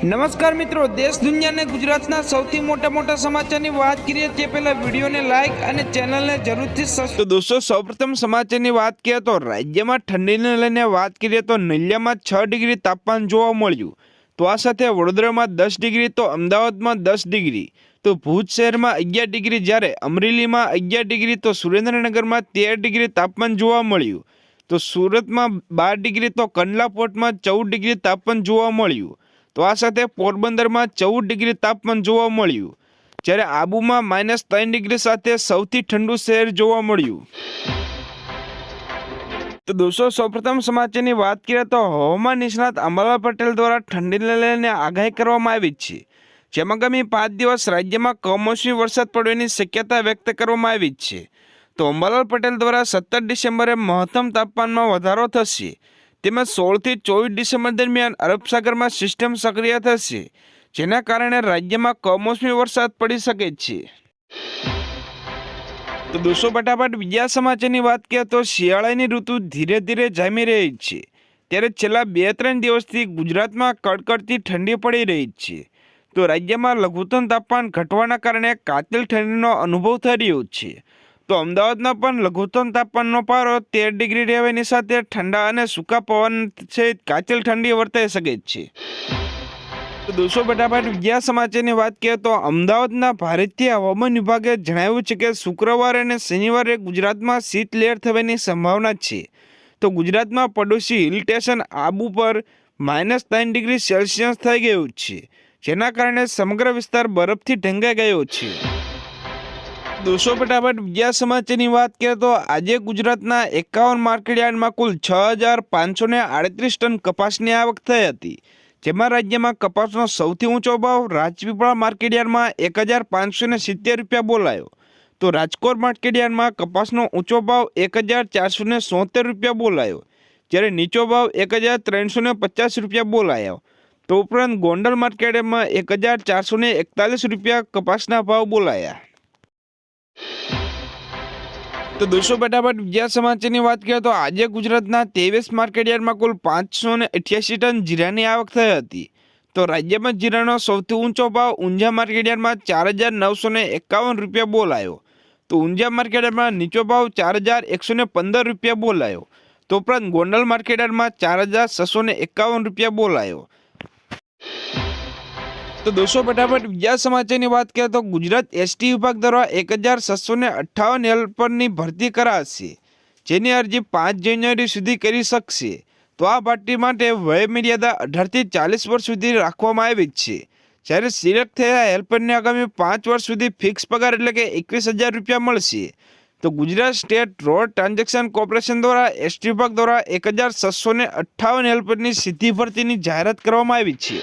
નમસ્કાર મિત્રો, દેશ દુનિયાને ગુજરાતના સૌથી મોટા મોટા સમાચારની વાત કરીએ તે પહેલા વિડીયોને લાઇક અને ચેનલને જરૂરથી તો દોસ્તો, સૌપ્રથમ સમાચારની વાત કરીએ તો રાજ્યમાં ઠંડીને લઈને વાત કરીએ તો નલિયામાં છ ડિગ્રી તાપમાન જોવા મળ્યું. તો આ સાથે વડોદરામાં દસ ડિગ્રી, તો અમદાવાદમાં દસ ડિગ્રી, તો ભુજ શહેરમાં અગિયાર ડિગ્રી, જ્યારે અમરેલીમાં અગિયાર ડિગ્રી, તો સુરેન્દ્રનગરમાં તેર ડિગ્રી તાપમાન જોવા મળ્યું. તો સુરતમાં બાર ડિગ્રી, તો કંડલા પોર્ટમાં ચૌદ ડિગ્રી તાપમાન જોવા મળ્યું. તો આ સાથે પોરબંદરમાં ચૌદ ડિગ્રી તાપમાન જોવા મળ્યું. જ્યારે આબુમાં માઇનસ ત્રણ ડિગ્રી સાથે સૌથી ઠંડુ શહેર જોવા મળ્યું. તો દોસ્તો, સૌપ્રથમ સમાચારની વાત કરીએ તો હવામાન નિષ્ણાત અંબાલાલ પટેલ દ્વારા ઠંડીને લઈને આગાહી કરવામાં આવી છે. જેમાં આગામી પાંચ દિવસ રાજ્યમાં કમોસમી વરસાદ પડવાની શક્યતા વ્યક્ત કરવામાં આવી છે. તો અંબાલાલ પટેલ દ્વારા સત્તર ડિસેમ્બરે મહત્તમ તાપમાનમાં વધારો થશે. તેમજ સોળથી ચોવીસ ડિસેમ્બર દરમિયાન અરબ સાગરમાં સિસ્ટમ સક્રિય થશે, જેના કારણે રાજ્યમાં કમોસમી વરસાદ પડી શકે છે. તો દોસ્તો, ફટાફટ બીજા સમાચારની વાત કરીએ તો શિયાળાની ઋતુ ધીરે ધીરે જામી રહી છે. ત્યારે છેલ્લા બે ત્રણ દિવસથી ગુજરાતમાં કડકડતી ઠંડી પડી રહી છે. તો રાજ્યમાં લઘુત્તમ તાપમાન ઘટવાના કારણે કાતિલ ઠંડીનો અનુભવ થઈ રહ્યો છે. તો અમદાવાદના પણ લઘુત્તમ તાપમાનનો પારો તેર ડિગ્રી રહેવાની સાથે ઠંડા અને સૂકા પવન છે કાચેલ ઠંડી વર્તાઈ શકે છે. તો દોસ્તો, ફટાફટ બીજા સમાચારની વાત કરીએ તો અમદાવાદના ભારતીય હવામાન વિભાગે જણાવ્યું છે કે શુક્રવારે અને શનિવારે ગુજરાતમાં શીતલહેર થવાની સંભાવના છે. તો ગુજરાતમાં પડોશી હિલ સ્ટેશન આબુ પર માઇનસ ત્રણ ડિગ્રી સેલ્સિયસ થઈ ગયું છે, જેના કારણે સમગ્ર વિસ્તાર બરફથી ઢંકાઈ ગયો છે. દોસ્તો, ફટાફટ બીજા સમાચારની વાત કરીએ તો આજે ગુજરાતના એકાવન માર્કેટયાર્ડમાં કુલ છ હજાર પાંચસો ને આડત્રીસ ટન કપાસની આવક થઈ હતી, જેમાં રાજ્યમાં કપાસનો સૌથી ઊંચો ભાવ રાજપીપળા માર્કેટયાર્ડમાં એક હજાર પાંચસો ને સિત્તેર રૂપિયા બોલાયો. તો રાજકોટ માર્કેટયાર્ડમાં કપાસનો ઊંચો ભાવ એક હજાર ચારસો ને સોતેર રૂપિયા બોલાયો, જ્યારે નીચો ભાવ એક હજાર ત્રણસો ને પચાસ રૂપિયા બોલાયો. તો ઉપરાંત ગોંડલ માર્કેટમાં એક હજાર ચારસો એકતાલીસ રૂપિયા કપાસના ભાવ બોલાયા. તો દોસ્તો, ફટાફટ બીજા સમાચારની વાત કરીએ તો આજે ગુજરાતના તેવીસ માર્કેટયાર્ડમાં કુલ પાંચસો ને અઠ્યાસી ટન જીરાની આવક થઈ હતી. તો રાજ્યમાં જીરાનો સૌથી ઊંચો ભાવ ઊંઝા માર્કેટયાર્ડમાં ચાર હજાર નવસો ને એકાવન રૂપિયા બોલાયો. તો ઊંઝા માર્કેટયાર્ડમાં નીચો ભાવ ચાર હજાર એકસો ને પંદર રૂપિયા બોલાયો. તો ઉપરાંત ગોંડલ માર્કેટયાર્ડમાં ચાર હજાર છસો ને એકાવન રૂપિયા બોલાયો. તો દોસ્તો ફટાફટ બીજા સમાચારની વાત કરીએ તો ગુજરાત એસટી વિભાગ દ્વારા એક હજાર છસો ને અઠ્ઠાવન હેલ્પરની ભરતી કરાશે, જેની અરજી પાંચ જાન્યુઆરી સુધી કરી શકશે. તો આ ભરતી માટે વય મર્યાદા અઢારથી ચાલીસ વર્ષ સુધી રાખવામાં આવી છે. જ્યારે સિલેક્ટ થયેલા હેલ્પરને આગામી પાંચ વર્ષ સુધી ફિક્સ પગાર એટલે કે એકવીસ હજાર રૂપિયા મળશે. તો Gujarat state road transaction corporation દ્વારા એસટી વિભાગ દ્વારા એક હજાર છસો ને અઠ્ઠાવન હેલ્પરની સીધી ભરતીની જાહેરાત કરવામાં આવી છે.